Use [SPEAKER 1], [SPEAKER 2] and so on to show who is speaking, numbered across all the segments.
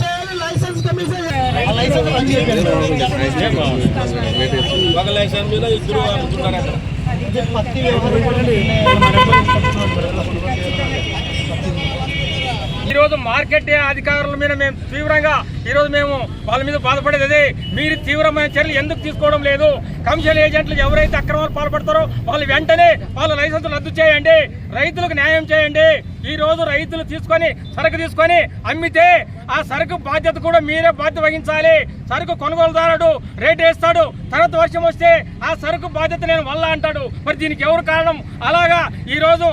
[SPEAKER 1] చేయాలి లైసెన్స్ ఒక లైసెన్స్ మీద ఇద్దరు
[SPEAKER 2] ఈరోజు మార్కెట్ అధికారుల మీద మేము తీవ్రంగా ఈరోజు మేము వాళ్ళ మీద బాధపడేది అదే. మీరు తీవ్రమైన చర్యలు ఎందుకు తీసుకోవడం లేదు? కమిషన్ ఏజెంట్లు ఎవరైతే అక్రమాలు పాల్పడతారో వాళ్ళు వెంటనే వాళ్ళ లైసెన్స్ రద్దు చేయండి. రైతులకు న్యాయం చేయండి. ఈ రోజు రైతులు తీసుకొని సరుకు తీసుకొని అమ్మితే ఆ సరుకు బాధ్యత కూడా మీరే బాధ్యత వహించాలి. సరుకు కొనుగోలుదారుడు రేట్ వేస్తాడు. తర్వాత వర్షం వస్తే ఆ సరుకు బాధ్యత నేను వల్ల అంటాడు. మరి దీనికి ఎవరు కారణం? అలాగా ఈరోజు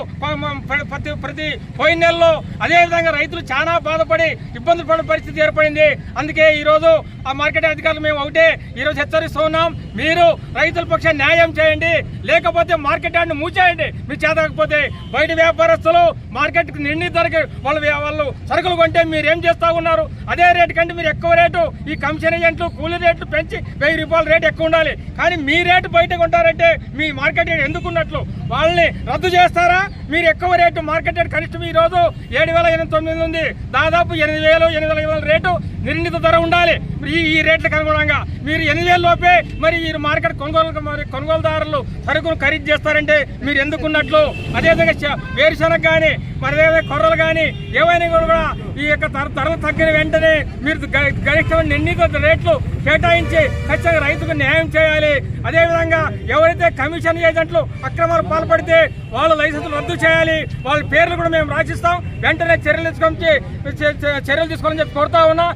[SPEAKER 2] ప్రతి ప్రతి పోయిన నెలలో అదేవిధంగా రైతులు చాలా బాధపడి ఇబ్బందులు పడిన పరిస్థితి ఏర్పడింది. అందుకే ఈరోజు ఆ మార్కెట్ అధికారులు మేము ఒకటే ఈరోజు హెచ్చరిస్తూ ఉన్నాం. మీరు రైతుల పక్ష న్యాయం చేయండి. లేకపోతే మార్కెట్ యార్డ్ని మూసేయండి. మీరు చేతకపోతే బయట వ్యాపారస్తులు మార్కెట్కి నిండి ధరకి వాళ్ళు వాళ్ళు సరుకులు కొంటే మీరు ఏం చేస్తా ఉన్నారు? అదే రేటు కంటే మీరు ఎక్కువ రేటు ఈ కమిషన్ ఏజెంట్లు కూలీ రేట్లు పెంచి వెయ్యి రూపాయల రేటు ఎక్కువ ఉండాలి. కానీ మీ రేటు బయట కొంటారంటే మీ మార్కెట్ యార్డ్ ఎందుకు ఉన్నట్లు? వాళ్ళని రద్దు చేస్తారా? మీరు ఎక్కువ రేటు మార్కెట్ రేట్ కనిష్టం ఈ రోజు ఏడు వేల ఎనిమిది తొమ్మిది ఉంది దాదాపు ఎనిమిది వేలు ఎనిమిది వేల రేటు నిర్ణీత ధర ఉండాలి. ఈ ఈ రేట్లకు అనుగుణంగా మీరు ఎన్ని లోపే మరి ఈ మార్కెట్ కొనుగోలు మరి కొనుగోలుదారులు సరుకును ఖరీదు చేస్తారంటే మీరు ఎందుకున్నట్లు? అదేవిధంగా వేరుశనగ కానీ మరి అదేవిధంగా కొర్రలు కానీ ఏవైనా కూడా ఈ యొక్క ధర ధరలు తగ్గిన వెంటనే మీరు గరిష్టమైన నిర్ణీత రేట్లు కేటాయించి ఖచ్చితంగా రైతుకు న్యాయం చేయాలి. అదేవిధంగా ఎవరైతే కమిషన్ ఏజెంట్లు అక్రమాలు పాల్పడితే వాళ్ళ లైసెన్సులు రద్దు చేయాలి. వాళ్ళ పేర్లు కూడా మేము రాసిస్తాం. వెంటనే చర్యలు తీసుకొని చర్యలు తీసుకోవాలని చెప్పి కోరుతా ఉన్నా.